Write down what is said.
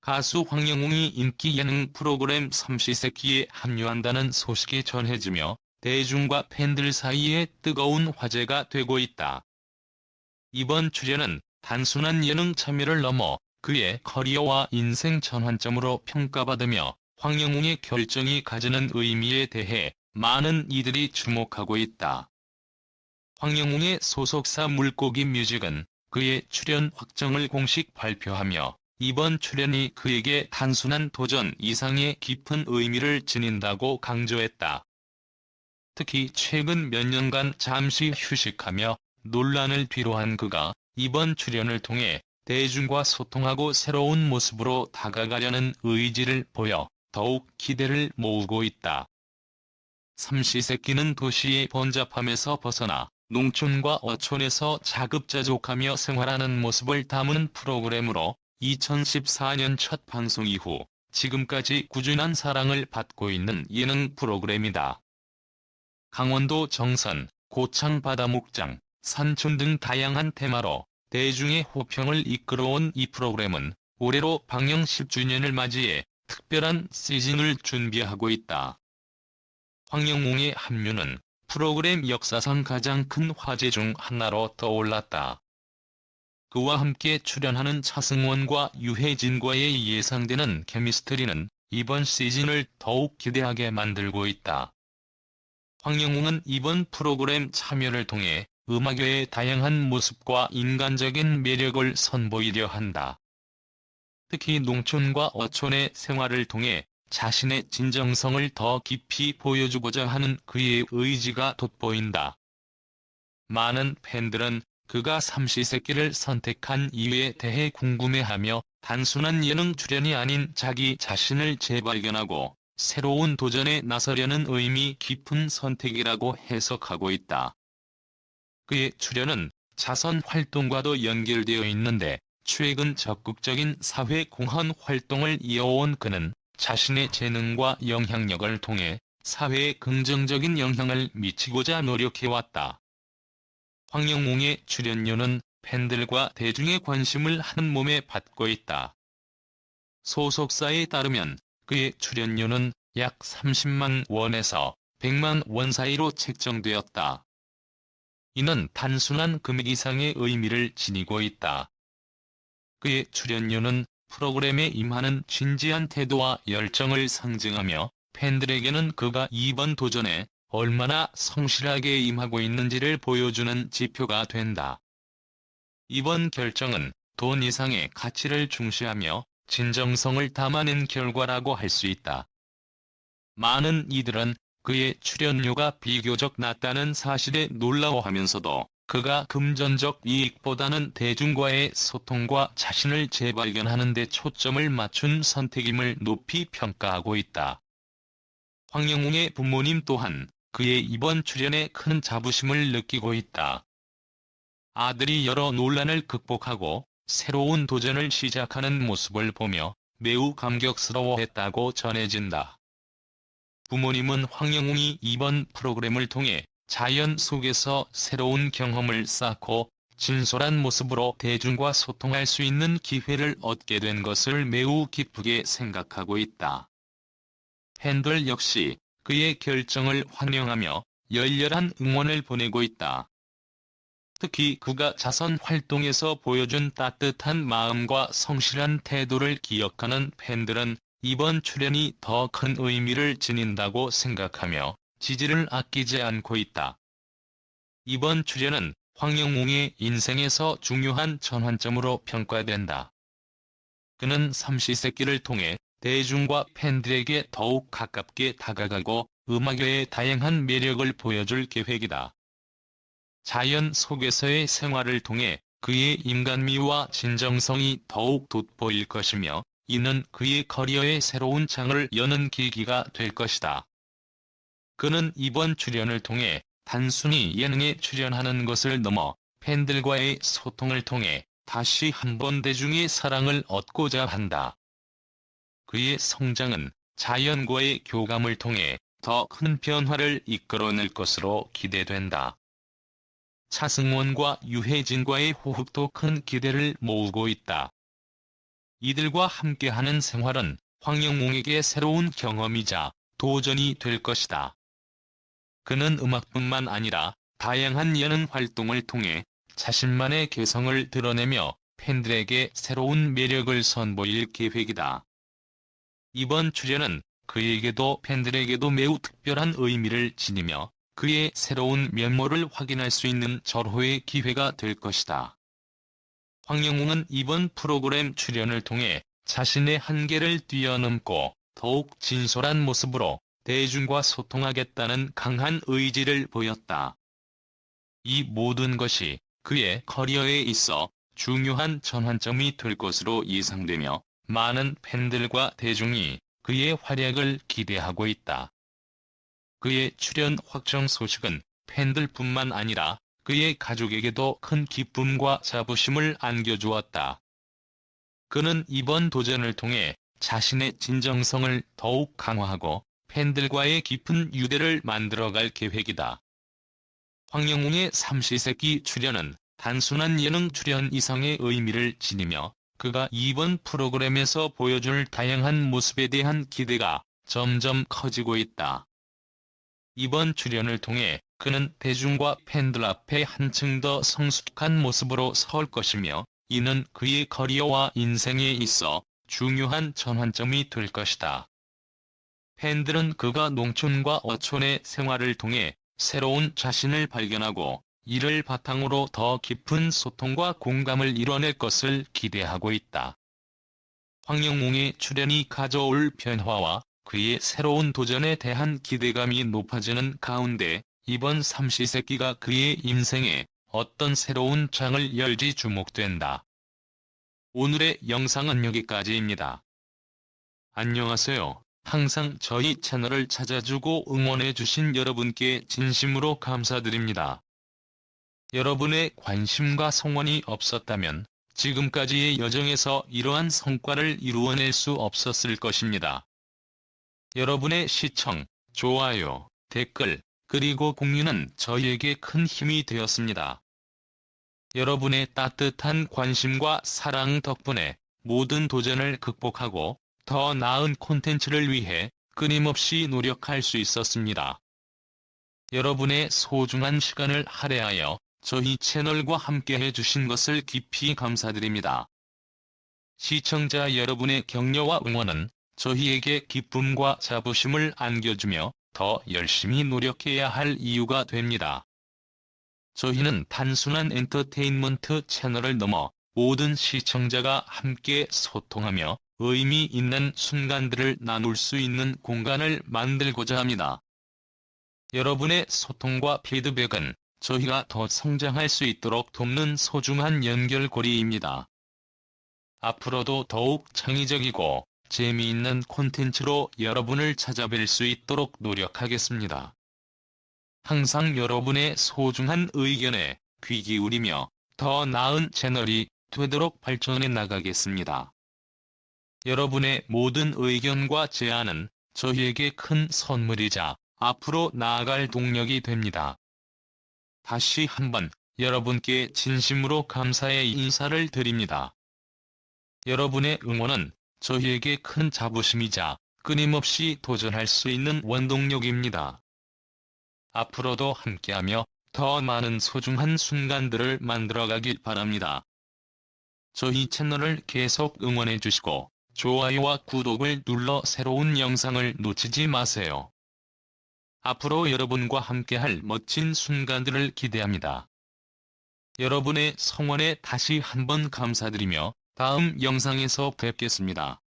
가수 황영웅이 인기 예능 프로그램 삼시세끼에 합류한다는 소식이 전해지며 대중과 팬들 사이에 뜨거운 화제가 되고 있다. 이번 출연은 단순한 예능 참여를 넘어 그의 커리어와 인생 전환점으로 평가받으며 황영웅의 결정이 가지는 의미에 대해 많은 이들이 주목하고 있다. 황영웅의 소속사 물고기 뮤직은 그의 출연 확정을 공식 발표하며 이번 출연이 그에게 단순한 도전 이상의 깊은 의미를 지닌다고 강조했다. 특히 최근 몇 년간 잠시 휴식하며 논란을 뒤로한 그가 이번 출연을 통해 대중과 소통하고 새로운 모습으로 다가가려는 의지를 보여 더욱 기대를 모으고 있다. 삼시세끼는 도시의 번잡함에서 벗어나 농촌과 어촌에서 자급자족하며 생활하는 모습을 담은 프로그램으로 2014년 첫 방송 이후 지금까지 꾸준한 사랑을 받고 있는 예능 프로그램이다. 강원도 정선, 고창 바다목장, 산촌 등 다양한 테마로 대중의 호평을 이끌어온 이 프로그램은 올해로 방영 10주년을 맞이해 특별한 시즌을 준비하고 있다. 황영웅의 합류는 프로그램 역사상 가장 큰 화제 중 하나로 떠올랐다. 그와 함께 출연하는 차승원과 유해진과의 예상되는 케미스트리는 이번 시즌을 더욱 기대하게 만들고 있다. 황영웅은 이번 프로그램 참여를 통해 음악계의 다양한 모습과 인간적인 매력을 선보이려 한다. 특히 농촌과 어촌의 생활을 통해 자신의 진정성을 더 깊이 보여주고자 하는 그의 의지가 돋보인다. 많은 팬들은 그가 삼시세끼를 선택한 이유에 대해 궁금해하며 단순한 예능 출연이 아닌 자기 자신을 재발견하고 새로운 도전에 나서려는 의미 깊은 선택이라고 해석하고 있다. 그의 출연은 자선 활동과도 연결되어 있는데 최근 적극적인 사회 공헌 활동을 이어온 그는 자신의 재능과 영향력을 통해 사회에 긍정적인 영향을 미치고자 노력해왔다. 황영웅의 출연료는 팬들과 대중의 관심을 한 몸에 받고 있다. 소속사에 따르면 그의 출연료는 약 30만 원에서 100만 원 사이로 책정되었다. 이는 단순한 금액 이상의 의미를 지니고 있다. 그의 출연료는 프로그램에 임하는 진지한 태도와 열정을 상징하며 팬들에게는 그가 이번 도전에 얼마나 성실하게 임하고 있는지를 보여주는 지표가 된다. 이번 결정은 돈 이상의 가치를 중시하며 진정성을 담아낸 결과라고 할 수 있다. 많은 이들은 그의 출연료가 비교적 낮다는 사실에 놀라워하면서도 그가 금전적 이익보다는 대중과의 소통과 자신을 재발견하는 데 초점을 맞춘 선택임을 높이 평가하고 있다. 황영웅의 부모님 또한 그의 이번 출연에 큰 자부심을 느끼고 있다. 아들이 여러 논란을 극복하고 새로운 도전을 시작하는 모습을 보며 매우 감격스러워했다고 전해진다. 부모님은 황영웅이 이번 프로그램을 통해 자연 속에서 새로운 경험을 쌓고 진솔한 모습으로 대중과 소통할 수 있는 기회를 얻게 된 것을 매우 기쁘게 생각하고 있다. 팬들 역시 그의 결정을 환영하며 열렬한 응원을 보내고 있다. 특히 그가 자선 활동에서 보여준 따뜻한 마음과 성실한 태도를 기억하는 팬들은 이번 출연이 더 큰 의미를 지닌다고 생각하며 지지를 아끼지 않고 있다. 이번 출연은 황영웅의 인생에서 중요한 전환점으로 평가된다. 그는 삼시세끼를 통해 대중과 팬들에게 더욱 가깝게 다가가고 음악계의 다양한 매력을 보여줄 계획이다. 자연 속에서의 생활을 통해 그의 인간미와 진정성이 더욱 돋보일 것이며 이는 그의 커리어의 새로운 창을 여는 계기가 될 것이다. 그는 이번 출연을 통해 단순히 예능에 출연하는 것을 넘어 팬들과의 소통을 통해 다시 한번 대중의 사랑을 얻고자 한다. 그의 성장은 자연과의 교감을 통해 더 큰 변화를 이끌어낼 것으로 기대된다. 차승원과 유해진과의 호흡도 큰 기대를 모으고 있다. 이들과 함께하는 생활은 황영몽에게 새로운 경험이자 도전이 될 것이다. 그는 음악뿐만 아니라 다양한 예능 활동을 통해 자신만의 개성을 드러내며 팬들에게 새로운 매력을 선보일 계획이다. 이번 출연은 그에게도 팬들에게도 매우 특별한 의미를 지니며 그의 새로운 면모를 확인할 수 있는 절호의 기회가 될 것이다. 황영웅은 이번 프로그램 출연을 통해 자신의 한계를 뛰어넘고 더욱 진솔한 모습으로 대중과 소통하겠다는 강한 의지를 보였다. 이 모든 것이 그의 커리어에 있어 중요한 전환점이 될 것으로 예상되며 많은 팬들과 대중이 그의 활약을 기대하고 있다. 그의 출연 확정 소식은 팬들뿐만 아니라 그의 가족에게도 큰 기쁨과 자부심을 안겨주었다. 그는 이번 도전을 통해 자신의 진정성을 더욱 강화하고 팬들과의 깊은 유대를 만들어갈 계획이다. 황영웅의 삼시세끼 출연은 단순한 예능 출연 이상의 의미를 지니며 그가 이번 프로그램에서 보여줄 다양한 모습에 대한 기대가 점점 커지고 있다. 이번 출연을 통해 그는 대중과 팬들 앞에 한층 더 성숙한 모습으로 설 것이며 이는 그의 커리어와 인생에 있어 중요한 전환점이 될 것이다. 팬들은 그가 농촌과 어촌의 생활을 통해 새로운 자신을 발견하고 이를 바탕으로 더 깊은 소통과 공감을 이뤄낼 것을 기대하고 있다. 황영웅의 출연이 가져올 변화와 그의 새로운 도전에 대한 기대감이 높아지는 가운데 이번 삼시세끼가 그의 인생에 어떤 새로운 장을 열지 주목된다. 오늘의 영상은 여기까지입니다. 안녕하세요. 항상 저희 채널을 찾아주고 응원해주신 여러분께 진심으로 감사드립니다. 여러분의 관심과 성원이 없었다면 지금까지의 여정에서 이러한 성과를 이루어낼 수 없었을 것입니다. 여러분의 시청, 좋아요, 댓글, 그리고 공유는 저희에게 큰 힘이 되었습니다. 여러분의 따뜻한 관심과 사랑 덕분에 모든 도전을 극복하고 더 나은 콘텐츠를 위해 끊임없이 노력할 수 있었습니다. 여러분의 소중한 시간을 할애하여 저희 채널과 함께 해주신 것을 깊이 감사드립니다. 시청자 여러분의 격려와 응원은 저희에게 기쁨과 자부심을 안겨주며 더 열심히 노력해야 할 이유가 됩니다. 저희는 단순한 엔터테인먼트 채널을 넘어 모든 시청자가 함께 소통하며 의미 있는 순간들을 나눌 수 있는 공간을 만들고자 합니다. 여러분의 소통과 피드백은 저희가 더 성장할 수 있도록 돕는 소중한 연결고리입니다. 앞으로도 더욱 창의적이고 재미있는 콘텐츠로 여러분을 찾아뵐 수 있도록 노력하겠습니다. 항상 여러분의 소중한 의견에 귀 기울이며 더 나은 채널이 되도록 발전해 나가겠습니다. 여러분의 모든 의견과 제안은 저희에게 큰 선물이자 앞으로 나아갈 동력이 됩니다. 다시 한번 여러분께 진심으로 감사의 인사를 드립니다. 여러분의 응원은 저희에게 큰 자부심이자 끊임없이 도전할 수 있는 원동력입니다. 앞으로도 함께하며 더 많은 소중한 순간들을 만들어가길 바랍니다. 저희 채널을 계속 응원해 주시고 좋아요와 구독을 눌러 새로운 영상을 놓치지 마세요. 앞으로 여러분과 함께할 멋진 순간들을 기대합니다. 여러분의 성원에 다시 한번 감사드리며 다음 영상에서 뵙겠습니다.